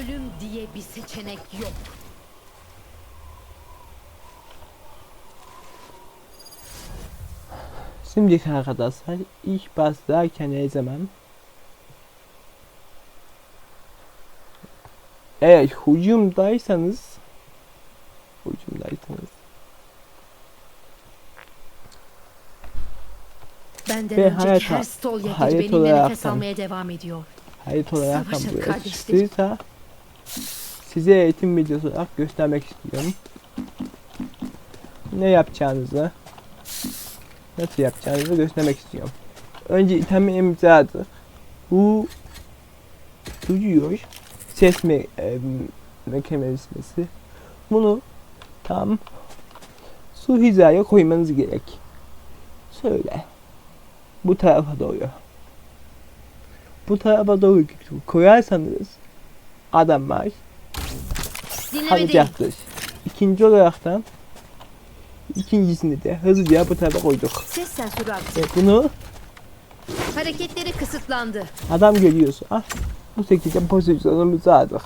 Ölüm diye bir seçenek yok. Şimdi arkadaşlar ilk başlarken zaman eğer hücumdaysanız hücumdaysanız Benden Ve önceki hayata- her Stolya hayat benimle nefes almaya devam ediyor. hayat olarak Savaşın çıktıysa size eğitim videosu olarak göstermek istiyorum. Ne yapacağınızı nasıl yapacağınızı göstermek istiyorum. Önce itemi imzadır. Bu duyuyor. Ses me e, mekanizması. Bunu tam su hizaya koymanız gerek. Söyle. Bu tarafa doğru. Bu tarafa doğru koyarsanız adamlar Dinlemedeyim. alacaktır. İkinci olaraktan ikincisini de hızlıca bu tarafa koyduk. Ses sensörü aktif. Ve bunu Hareketleri kısıtlandı. adam geliyorsa ah, bu şekilde pozisyonumuzu aldık.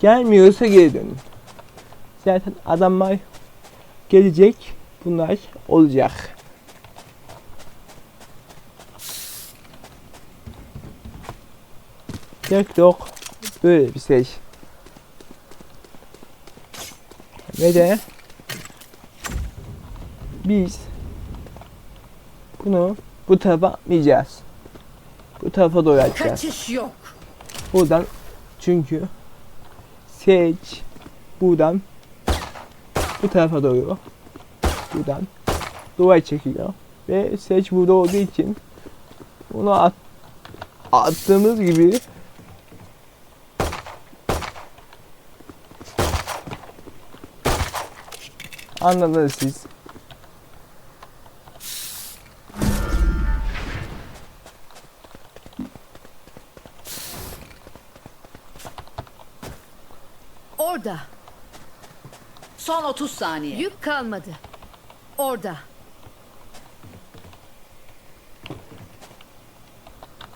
Gelmiyorsa geri dönün. Zaten adamlar gelecek. Bunlar olacak. Yok yok. Böyle bir şey. Ve de biz bunu bu tarafa atmayacağız. Bu tarafa doğru atacağız. Kaçış yok. Buradan çünkü seç buradan bu tarafa doğru buradan duvar çekiyor ve seç burada olduğu için bunu at, attığımız gibi anladınız siz. Orada. Son 30 saniye. Yük kalmadı. Orada.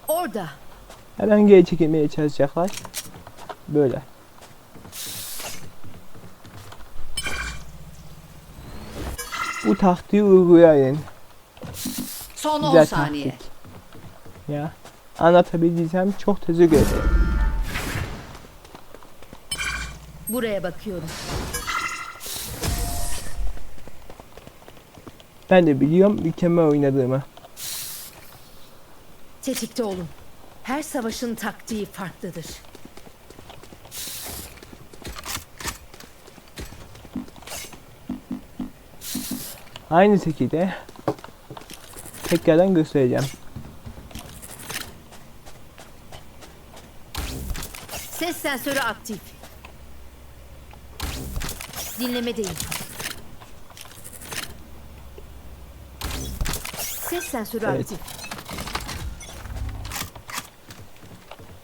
Orada. Geri çekilmeye çalışacaklar. Böyle. Bu taktiği uygulayın. Son 10 Güzel saniye. taktik. Ya anlatabildiysem çok teşekkür ederim. Buraya bakıyorum. Ben de biliyorum mükemmel oynadığımı. Tetikte olun. Her savaşın taktiği farklıdır. Aynı şekilde tekrardan göstereceğim. Ses sensörü aktif. Dinlemedeyim. Ses sensörü Evet. aktif.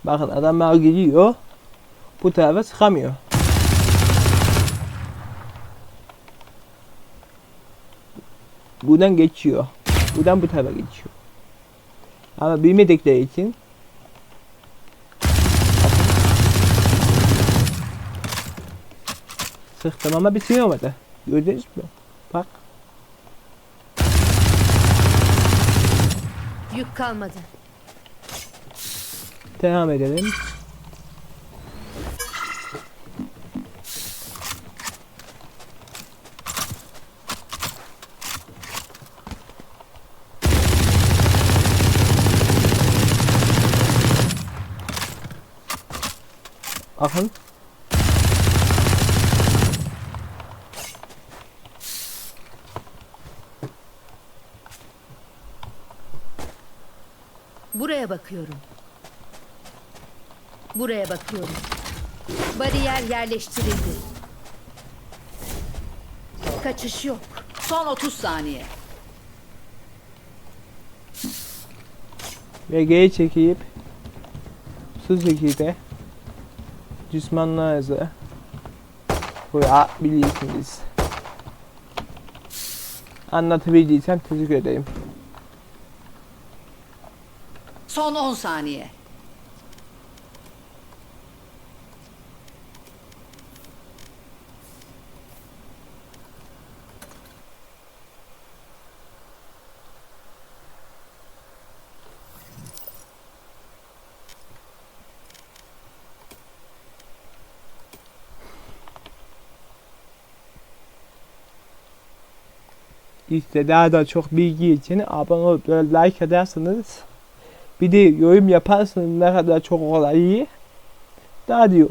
Bakın adamlar geliyor. Bu tarafa sıkamıyor. Buradan geçiyor. Buradan bu tarafa geçiyor. Ama bilmedikleri için Sıktım ama bir şey. Gördünüz mü? Bak. Yük kalmadı. Devam edelim. Bakın. Buraya bakıyorum. Buraya bakıyorum. Bariyer yerleştirildi. Kaçış yok. Son 30 saniye. Ve geri çekip su şekilde düşmanlarınızı vurabilirsiniz. Anlatabildiysem teşekkür ederim. Son 10 saniye. İşte daha da çok bilgi için abone olup like ederseniz bir de yorum yaparsanız ne kadar çok olay iyi daha iyi.